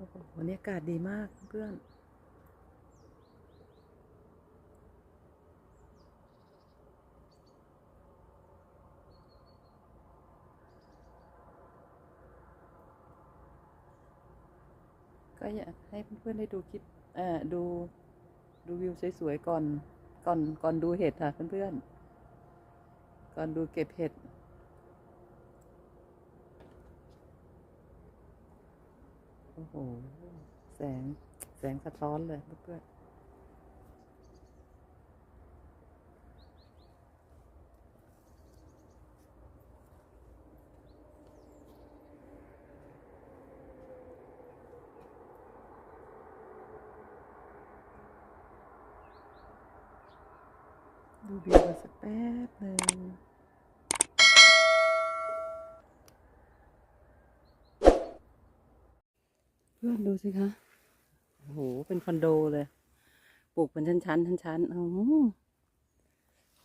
โอ้โหวันนี้อากาศดีมากเพื่อนก็อยากให้เพื่อนๆได้ดูคลิปเอ่อดูดูวิวสวยๆก่อนก่อนก่อนดูเห็ดค่ะเพื่อนๆก่อนดูเก็บเห็ด โอ้โห แสง แสงสะท้อนเลยเพื่อนๆดูวิวกันสักแป๊บหนึ่ง เพื่อนดูสิคะโอ้โห เป็นคอนโดเลย ปลูกเป็นชั้นๆชั้นๆอือ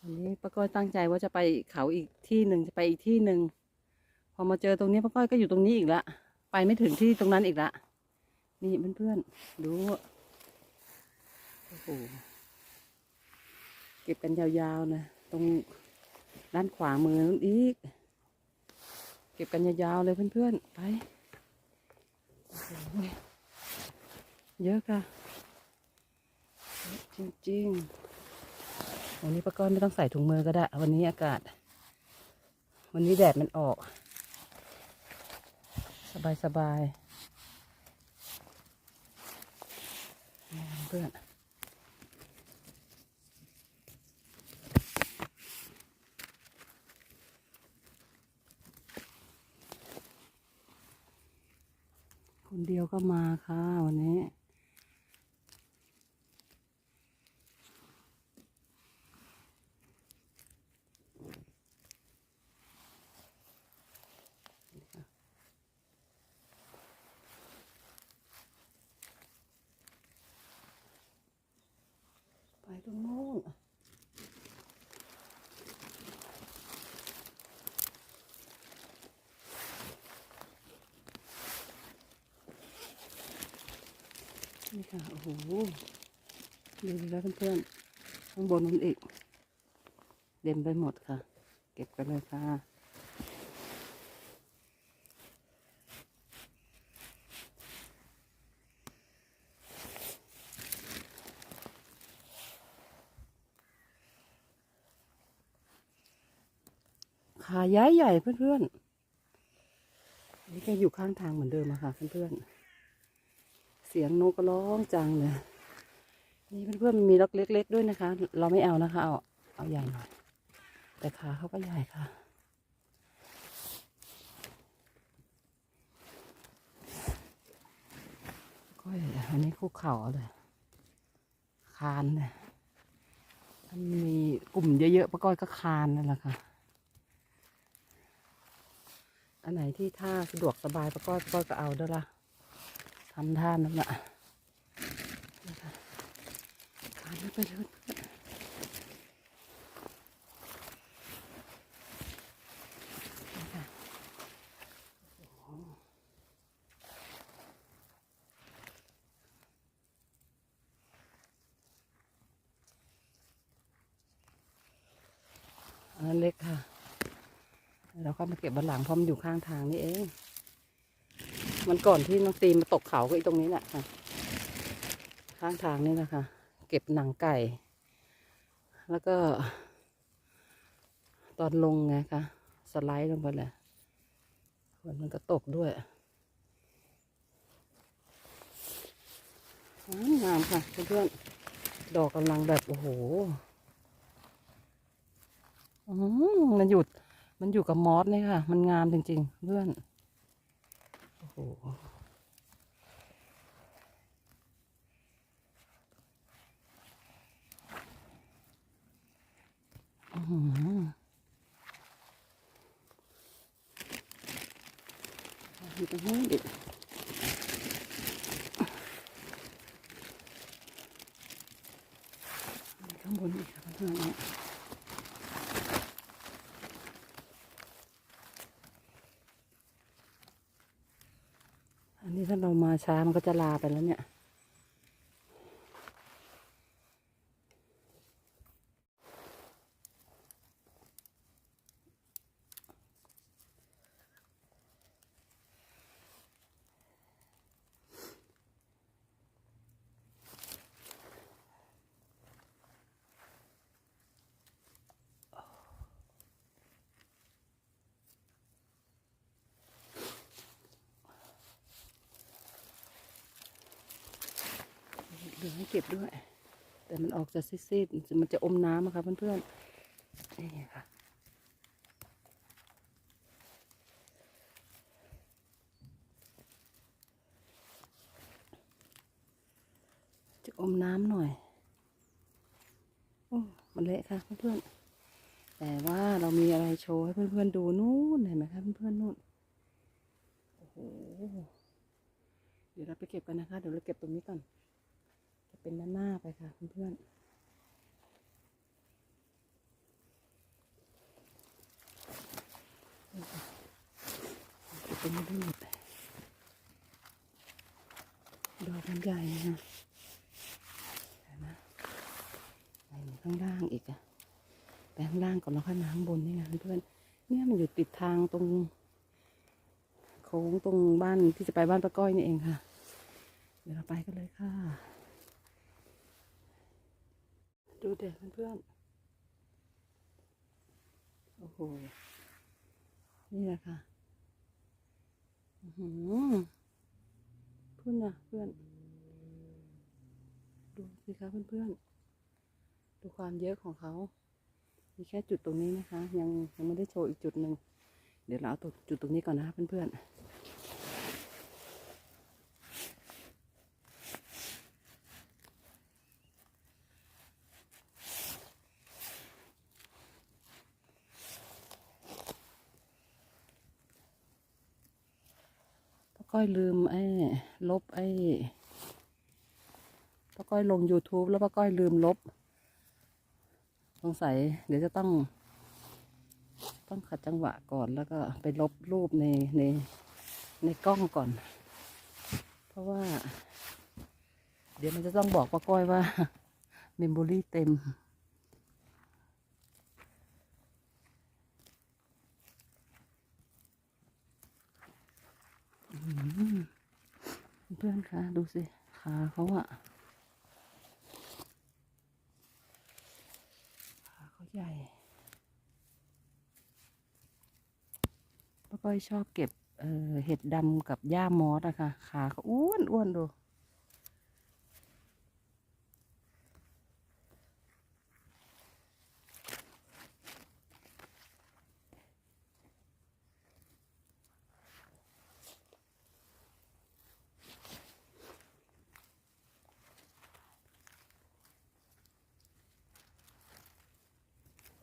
วันนี้ป้าก้อยตั้งใจว่าจะไปเขาอีกที่หนึ่งจะไปอีกที่หนึ่ง พอมาเจอตรงนี้ป้าก้อยก็อยู่ตรงนี้อีกละ ไปไม่ถึงที่ตรงนั้นอีกละ นี่เพื่อนๆ ดู โอ้โห เก็บกันยาวๆนะ ตรงด้านขวามือนั่นอีก เก็บกันยาวๆเลยเพื่อนๆ ไปโอ้โห เยอะค่ะ จริงๆ วันนี้ป้าก้อนไม่ต้องใส่ถุงมือก็ได้ วันนี้อากาศ วันนี้แดดมันออก สบายสบายเพื่อน เดียวก็มาค่ะวันนี้ ไปตรงโน้น นี่ค่ะ โอ้โห ดูแล้วเพื่อนๆ ข้างบนมันอีกเต็มไปหมดค่ะ เก็บกันเลยค่ะขาย้ายใหญ่เพื่อนๆ นี่ก็อยู่ข้างทางเหมือนเดิมอะค่ะเพื่อนๆ สียงนกก็ร้องจังเลยนี่เพื่อนๆมีล็อกเล็ก ๆ ด้วยนะคะ เราไม่เอานะคะ เอาเอาใหญ่หน่อยแต่ขาเขาก็ใหญ่ค่ะ ก็อันนี้คุกเข่าเลยคานเลยมันมีกลุ่มเยอะๆป้าก้อยก็คานนั่นแหละค่ะ อันไหนที่ท่าสะดวกสบายป้าก้อยป้าก้อยก็เอาด้อละ ทำท่านั่นแหละนะคะคานไม่ไปเลยอันเล็กค่ะ เราก็มาเก็บบันหลังเพราะมันอยู่ข้างทางนี่เอง มันก่อนที่น้องตีมาตกเขาก็อีตรงนี้แหละค่ะ ข้างทางนี่แหละค่ะเก็บหนังไก่ แล้วก็ ตอนลงไงคะสไลด์ลงไปเลยฝนมันก็ตกด้วยงามค่ะเพื่อนๆดอกกำลังแบบโอ้โหมันหยุด มันอยู่กับมอสเนี่ยค่ะ มันงามจริงๆเพื่อน หอื้อหืออยู่ตรงนี้ดิข้างบนอีกค่ะเพื่อนๆเนี่ย อันนี้ ถ้า เรามาช้ามันก็จะลาไปแล้วเนี่ย เหลือให้เก็บด้วย แต่มันออกจะซีดๆมันจะอมน้ำอะคะเพื่อนๆนี่ค่ะจะอมน้ำหน่อยโอ้มันเละค่ะเพื่อนๆ แต่ว่าเรามีอะไรโชว์ให้เพื่อนๆดูนู่นเห็นไหมคะเพื่อนๆนู่น โอ้โห เดี๋ยวเราไปเก็บกันนะคะ เดี๋ยวเราเก็บตรงนี้ก่อน เป็นด้านหน้าไปค่ะเพื่อนๆเป็นไม่ได้หมดดอกมันใหญ่นะเห็นไหมไหนข้างล่างอีกอะไปข้างล่างก่อนแล้วค่อยมาข้างบนนี่ไงเพื่อนเนี่ยมันอยู่ติดทางตรงโค้งตรงบ้านที่จะไปบ้านป้าก้อยนี่เองค่ะ เดี๋ยวเราไปกันเลยค่ะ ดูเด็กเพื่อนๆโอ้โห นี่แหละค่ะหือเพื่อนนะเพื่อน ดูสิคะเพื่อนๆ ดูความเยอะของเขา มีแค่จุดตรงนี้นะคะ ยังยังไม่ได้โชว์อีกจุดหนึ่ง เดี๋ยวเราเอาตัวจุดตรงนี้ก่อนนะคะเพื่อนๆ ก้อยลืมไอ้ลบไอ้ป้าก้อยลง YouTube แล้วป้าก้อยลืมลบ สงสัย เดี๋ยวจะต้อง ต้องขัดจังหวะก่อนแล้วก็ไปลบรูปในในในกล้องก่อน เพราะว่า เดี๋ยวมันจะต้องบอกป้าก้อยว่าเมมโมรี่เต็ม เพื่อนคะดูสิขาเขาอะขาเขาใหญ่ป้าก้อยชอบเก็บเเห็ดดำกับหญ้ามอสอะค่ะ ขาเขาอ้วนอ้วนดู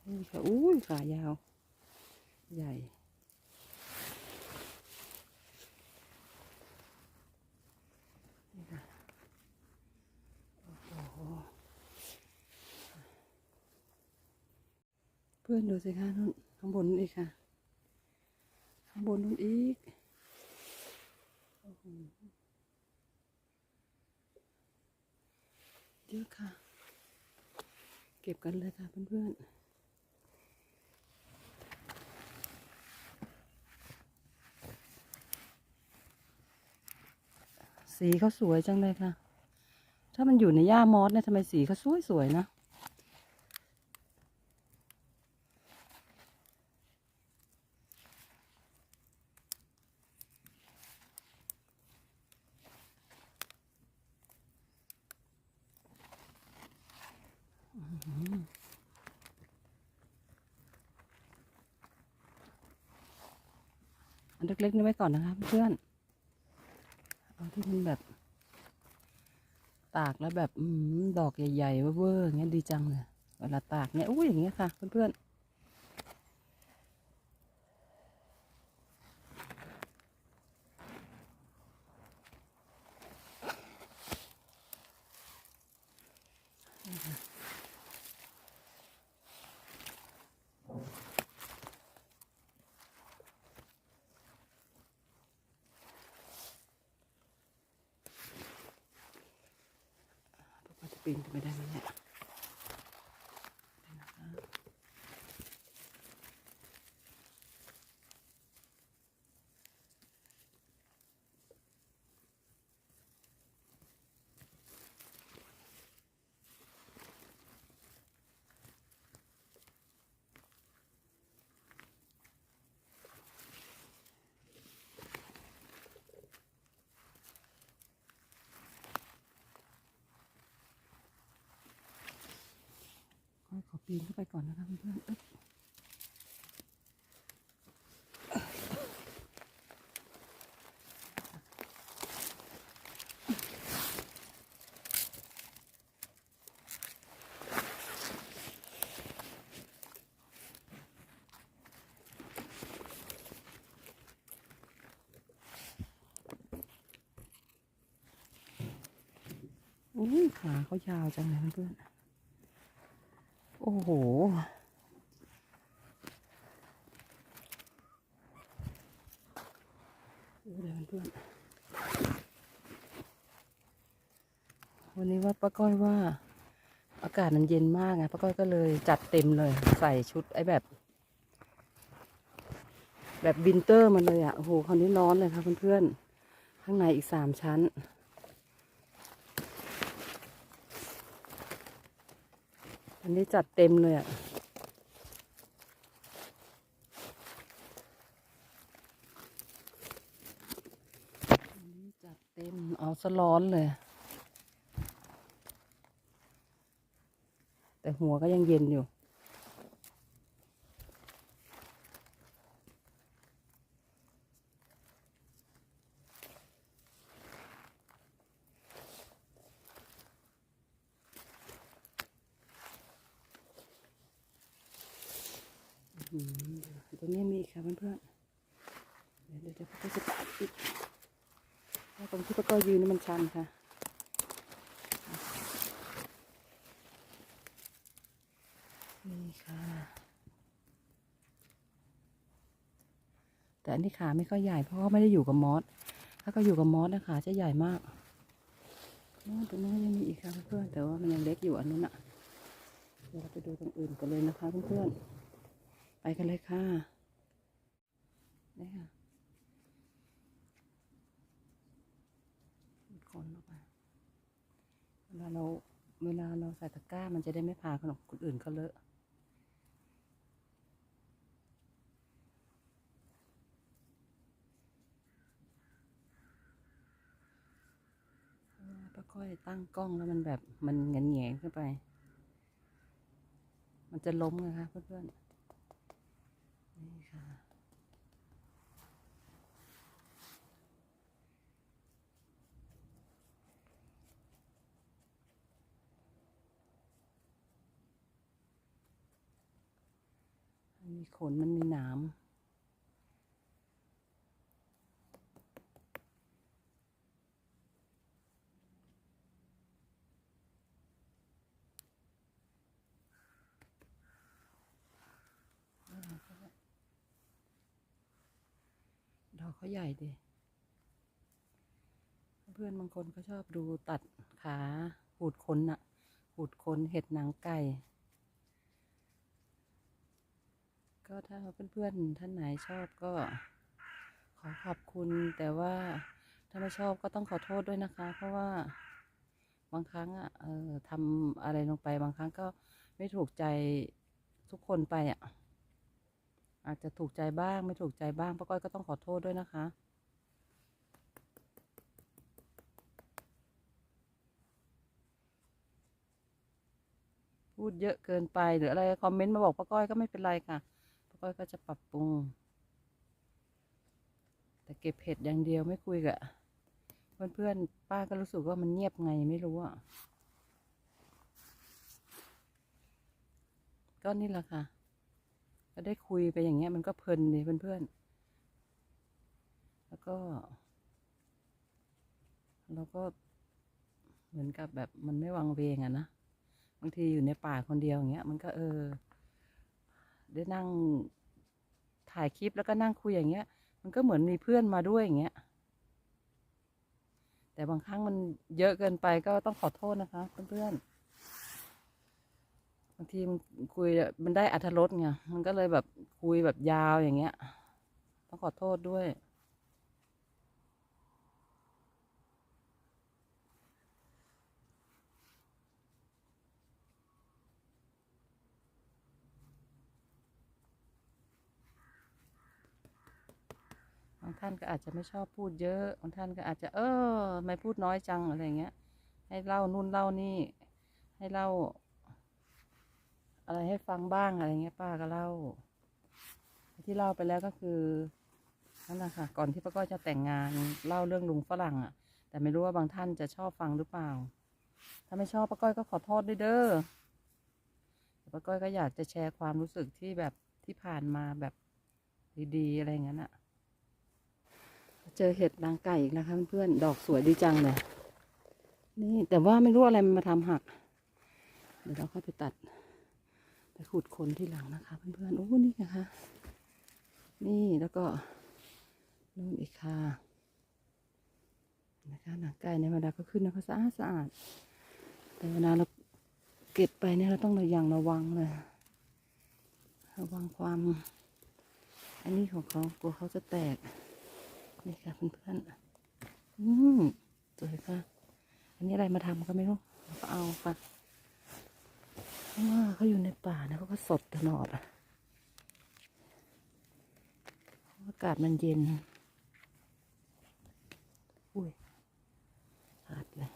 นี่้ยขายาว ใหญ่โอ้โหเพื่อนดูสิคะนู่นข้างบนนู่นอีกค่ะ ข้างบนนู่นอีกเยอะค่ะ เก็บกันเลยค่ะเพื่อนๆ สีเขาสวยจังเลยค่ะ ถ้ามันอยู่ในหญ้ามอสเนี่ยทำไมสีเขาสวยสวยๆนะอันเล็กๆนี่ไว้ก่อนนะคะเพื่อน ที่มันแบบ ตากแล้วแบบอืดอกใหญ่ๆเว่อร์อย่างเงี้ยดีจังเลยเวลาตากเนี่ยอุ้ยอย่างเงี้ยค่ะ เพื่อน ปีนขึ้นไปได้ไหมเนี่ย ปีนเข้าไปก่อนนะคะเพื่อนอุ้ยขาเขายาวจังเลยเพื่อน โอ้โห วันนี้ว่าป้าก้อยว่า อากาศมันเย็นมากไงป้าก้อยก็เลยจัดเต็มเลย ใส่ชุดไอ้แบบ แบบวินเตอร์มันเลยอะโอ้โหคราวนี้ร้อนเลยค่ะเพื่อนๆ ข้างในอีกสามชั้น อันนี้จัดเต็มเลยอะจัดเต็ม เอาซะร้อนเลย แต่หัวก็ยังเย็นอยู่ ตรงนี้มีอีกค่ะเพื่อนๆ เดี๋ยวเดี๋ยวเดี๋ยวก็จะตัดอีกเพราตรงที่ป้าก้อยืนนี่มันชันค่ะนี่ค่ะ แต่อันนี้ขาไม่ค่อยใหญ่เพราะว่าไม่ได้อยู่กับมอส ถ้าก็อยู่กับมอสนะขาจะใหญ่มากโอ้ตรงนู้นยังมีอีกค่ะเพื่อนๆแต่ว่ามันยังเล็กอยู่อันนู้นอะเดี๋ยวเราไปดูตรงอื่นกันเลยนะคะเพื่อนๆ ไปกันเลยค่ะนี่ค่ะคนออกมาเวลาเราเวลาเราใส่ตะกร้ามันจะได้ไม่พาขนมคนอื่นเขาเลอะพราะว่าป้าก้อยตั้งกล้องแล้วมันแบบมันเงียงงขึ้นไป มันจะล้มไงคะเพื่อนๆ นี่ค่ะ มีขนมันมีหนามดอกเขาใหญ่ดิเพื่อนบางคนก็ชอบดูตัดขาหูดขนน่ะหูดขนเห็ดหนังไก่ ก็ถ้าเพื่อนๆท่านไหนชอบก็ขอขอบคุณ แต่ว่าถ้าไม่ชอบก็ต้องขอโทษด้วยนะคะ เพราะว่าบางครั้งอะเออทำอะไรลงไป บางครั้งก็ไม่ถูกใจทุกคนไปอะ อาจจะถูกใจบ้างไม่ถูกใจบ้างป้าก้อยก็ต้องขอโทษด้วยนะคะพูดเยอะเกินไปหรืออะไรคอมเมนต์มาบอกป้าก้อยก็ไม่เป็นไรค่ะ ก้อยก็จะปรับปรุง แต่เก็บเห็ดอย่างเดียวไม่คุยกับเพื่อนๆป้าก็รู้สึกว่ามันเงียบไงไม่รู้อะก็นี่แหละค่ะ ก็ได้คุยไปอย่างเงี้ย มันก็เพลินดีเพื่อนๆ แล้วก็เราก็เหมือนกับแบบมันไม่วังเวงอะนะ บางทีอยู่ในป่าคนเดียวอย่างเงี้ย มันก็เออ ได้นั่งถ่ายคลิปแล้วก็นั่งคุยอย่างเงี้ย มันก็เหมือนมีเพื่อนมาด้วยอย่างเงี้ย แต่บางครั้งมันเยอะเกินไปก็ต้องขอโทษนะคะเพื่อนๆบางทีมันคุยมันได้อัธรสไงมันก็เลยแบบคุยแบบยาวอย่างเงี้ย ต้องขอโทษด้วยางท่านก็อาจจะไม่ชอบพูดเยอะบางท่านก็อาจจะ เออไม่พูดน้อยจังอะไรเงี้ย ให้เล่านู่นเล่านี่ ให้เล่า อะไรให้ฟังบ้างอะไรเงี้ยป้าก็เล่า ที่เล่าไปแล้วก็คือนั่นแหละค่ะก่อนที่ป้าก้อยจะแต่งงานเล่าเรื่องลุงฝรั่งอะ่ะ แต่ไม่รู้ว่าบางท่านจะชอบฟังหรือเปล่า ถ้าไม่ชอบป้าก้อยก็ขอโทษด้วยเด้อป้าก้อยก็อยากจะแชร์ความรู้สึกที่แบบที่ผ่านมาแบบดีๆอะไรอย่างนั้นอะ เจอเห็ดนางไก่อีกนะคะเพื่อนๆดอกสวยดีจังเลย นี่แต่ว่าไม่รู้อะไรมันมาทำหัก เดี๋ยวเราค่อยไปตัด ไปขุดคนที่หลังนะคะ เพื่อนๆโอ้นี่นะคะ นี่แล้วก็นู่นอีกค่ะนะคะหนังไก่ในเวลาก็ขึ้นนะเขาสะอาดสะอาดแต่เวลาเราเก็บไปเนี่ยเราต้องระยังระวังเลยระวังความ อันนี้ของเขากลัวเขาจะแตก นี่ค่ะเพื่อนๆอืมสวยค่ะ อันนี้อะไรมาทำก็ไม่รู้เราก็เอาค่ะเพราะเขาอยู่ในป่านะเขาก็สดตลอดอากาศมันเย็น อุ้ยขาดเลย